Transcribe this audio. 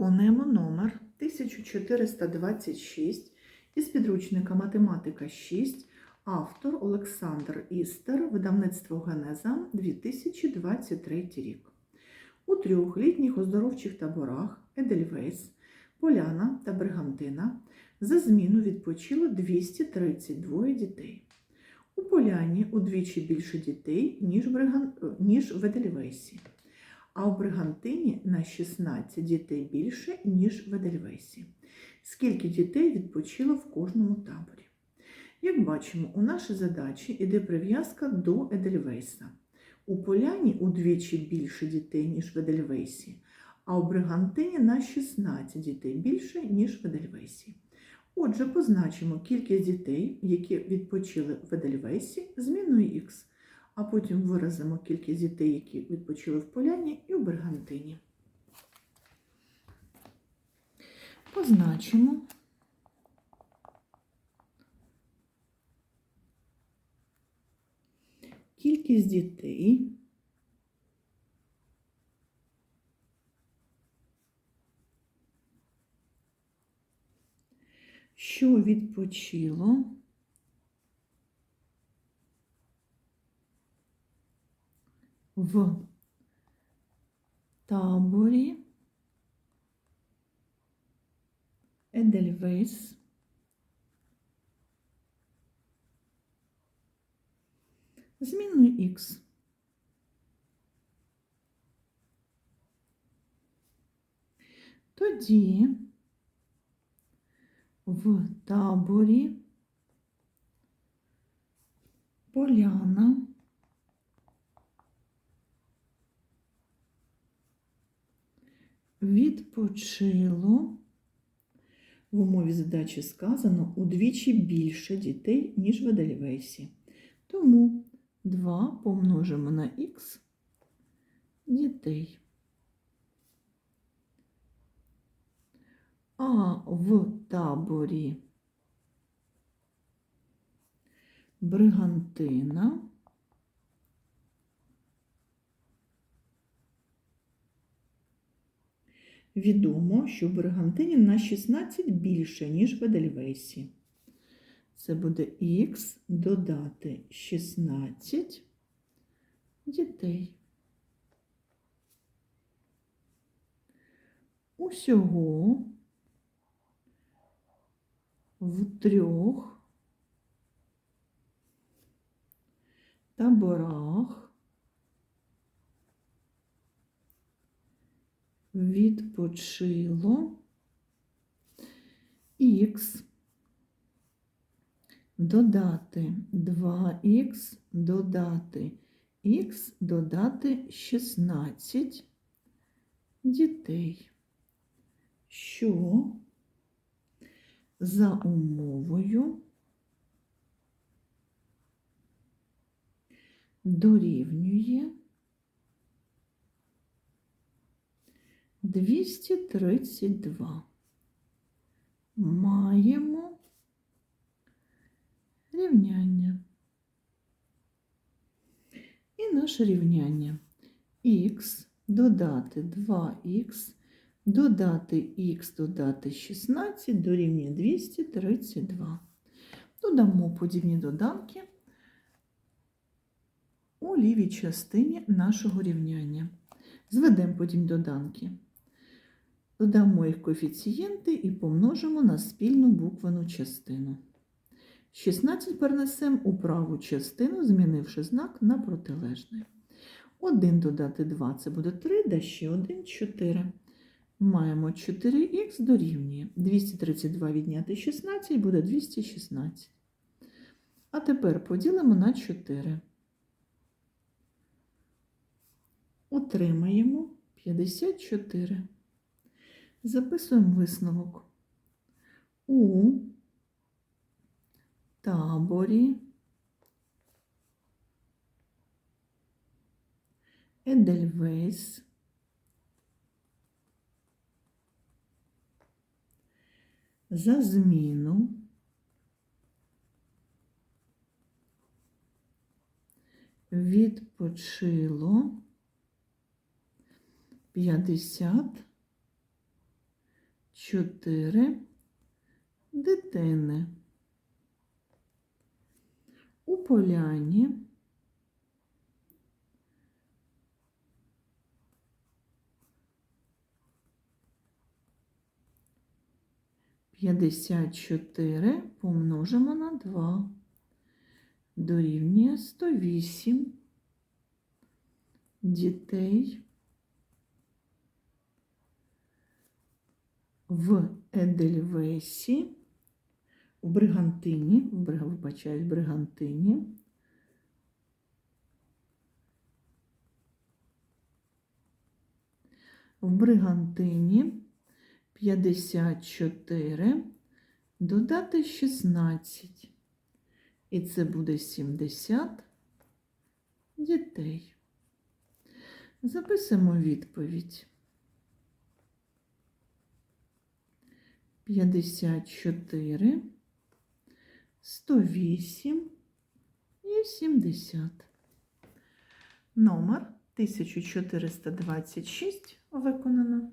Виконуємо номер 1426 із підручника Математика 6, автор Олександр Істер, видавництво Генеза 2023 рік. У трьох літніх оздоровчих таборах Едельвейс, Поляна та Бригантина за зміну відпочило 232 дітей. У Поляні удвічі більше дітей, ніж, в. Едельвейсі а в Бригантині на 16 дітей більше, ніж в Едельвейсі. Скільки дітей відпочило в кожному таборі? Як бачимо, у нашій задачі йде прив'язка до Едельвейса. У Поляні удвічі більше дітей, ніж в Едельвейсі, а у Бригантині на 16 дітей більше, ніж в Едельвейсі. Отже, позначимо кількість дітей, які відпочили в Едельвейсі, зміною х а потім виразимо кількість дітей, які відпочили в Поляні і в Бергантині. Позначимо. Кількість дітей, що відпочило в таборі Едельвейс зміною Х. Тоді в таборі Поляна відпочило. В умові задачі сказано удвічі більше дітей, ніж в Едельвейсі. Тому 2 помножимо на х дітей. А в таборі Бригантина Відомо, що в Бригантині на 16 більше, ніж в Едельвейсі. Це буде х додати 16 дітей. Усього в трьох таборах відпочило. Х. Додати 2х, додати х, додати 16 дітей, що? За умовою дорівнює 232. Маємо рівняння. І наше рівняння х додати 2х, додати х, додати 16 дорівнює 232. Додамо подібні доданки у лівій частині нашого рівняння. Зведемо потім доданки. Додамо їх коефіцієнти і помножимо на спільну буквену частину. 16 перенесемо у праву частину, змінивши знак на протилежний. 1 додати 2 це буде 3, да ще 1 4. Маємо 4х дорівнює. 232 відняти 16 буде 216. А тепер поділимо на 4. Отримаємо 54. Записуємо висновок. У таборі Едельвейс за зміну відпочило 50 чотири дитини. У поляні п'ятдесят чотири помножимо на два. Дорівнює 108 дітей в Едельвесі, в Бригантині, в Брига- вибачаю, в Бригантині. В Бригантині 54 додати 16. І це буде 70 дітей. Записуємо відповідь. 54, 108 і 70. Номер 1426 виконано.